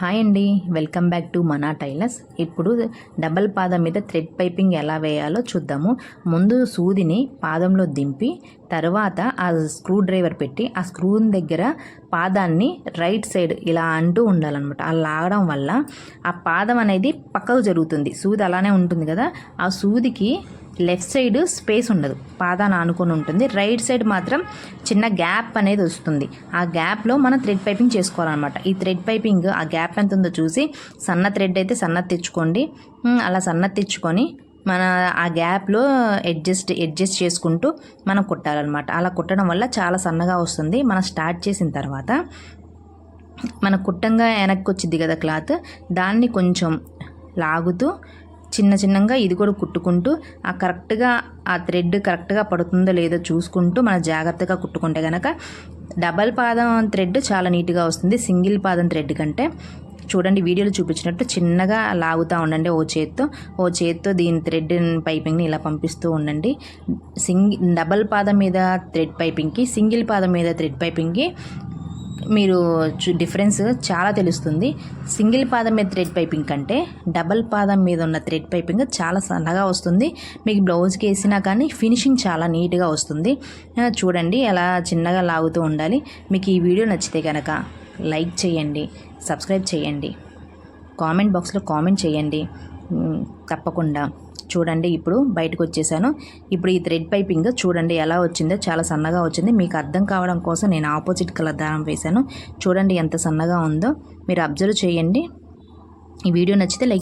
Hi అండి. Welcome back to Mana tailors. ఇప్పుడు double పాదం మీద థ్రెడ్ పైపింగ్ ఎలా వేయాలో చూద్దాము. ముందు సూదిని పాదంలో దింపి తర్వాత ఆ స్క్రూ డ్రైవర్ పెట్టి ఆ స్క్రూ దగ్గర పాదాన్ని రైట్ సైడ్ ఇలా అంటూ ఉండాలన్నమాట. అలా లాగడం వల్ల ఆ పాదం అనేది పక్కకు జరుగుతుంది. సూది అలానే ఉంటుంది కదా. ఆ సూదికి లెఫ్ట్ సైడ్ స్పేస్ ఉండదు. పాదాన్ని ఆనుకొని ఉంటుంది. రైట్ సైడ్ మాత్రం చిన్న గ్యాప్ అనేది వస్తుంది. ఆ గ్యాప్లో మనం థ్రెడ్ పైపింగ్ చేసుకోవాలన్నమాట. ఈ థ్రెడ్ పైపింగ్ ఆ గ్యాప్ ఎంత ఉందో చూసి సన్న థ్రెడ్ అయితే సన్నది తెచ్చుకోండి. అలా సన్న తెచ్చుకొని మన ఆ గ్యాప్లో అడ్జస్ట్ అడ్జస్ట్ చేసుకుంటూ మనం కుట్టాలన్నమాట. అలా కుట్టడం వల్ల చాలా సన్నగా వస్తుంది. మనం స్టార్ట్ చేసిన తర్వాత మన కుట్టంగా వెనక్కి వచ్చింది కదా క్లాత్ దాన్ని కొంచెం లాగుతూ చిన్న చిన్నగా ఇది కూడా కుట్టుకుంటూ ఆ కరెక్ట్గా ఆ థ్రెడ్ కరెక్ట్గా పడుతుందో లేదో చూసుకుంటూ మన జాగ్రత్తగా కుట్టుకుంటే కనుక డబల్ పాదం థ్రెడ్ చాలా నీట్గా వస్తుంది. సింగిల్ పాదం థ్రెడ్ కంటే చూడండి వీడియోలో చూపించినట్టు చిన్నగా లాగుతూ ఉండండి ఓ చేత్తో. ఓ చేత్తో దీని థ్రెడ్ పైపింగ్ని ఇలా పంపిస్తూ ఉండండి. సింగి డబల్ పాదం మీద థ్రెడ్ పైపింగ్కి సింగిల్ పాదం మీద థ్రెడ్ పైపింగ్కి మీరు డిఫరెన్స్ చాలా తెలుస్తుంది. సింగిల్ పాదం మీద థ్రెడ్ పైపింగ్ కంటే డబల్ పాదం మీద ఉన్న థ్రెడ్ పైపింగ్ చాలా సన్నగా వస్తుంది. మీకు బ్లౌజ్కి వేసినా కానీ ఫినిషింగ్ చాలా నీట్గా వస్తుంది. చూడండి ఎలా చిన్నగా లాగుతూ ఉండాలి. మీకు ఈ వీడియో నచ్చితే కనుక లైక్ చేయండి సబ్స్క్రైబ్ చేయండి. కామెంట్ బాక్స్లో కామెంట్ చేయండి. తప్పకుండా. చూడండి ఇప్పుడు బయటకు వచ్చేసాను ఇప్పుడు ఈ థ్రెడ్ పైపింగ్ చూడండి ఎలా వచ్చిందో చాలా సన్నగా వచ్చింది. మీకు అర్థం కావడం కోసం నేను ఆపోజిట్ కలర్ దారం వేశాను. చూడండి ఎంత సన్నగా ఉందో. మీరు అబ్జర్వ్ చేయండి. ఈ వీడియో నచ్చితే లైక్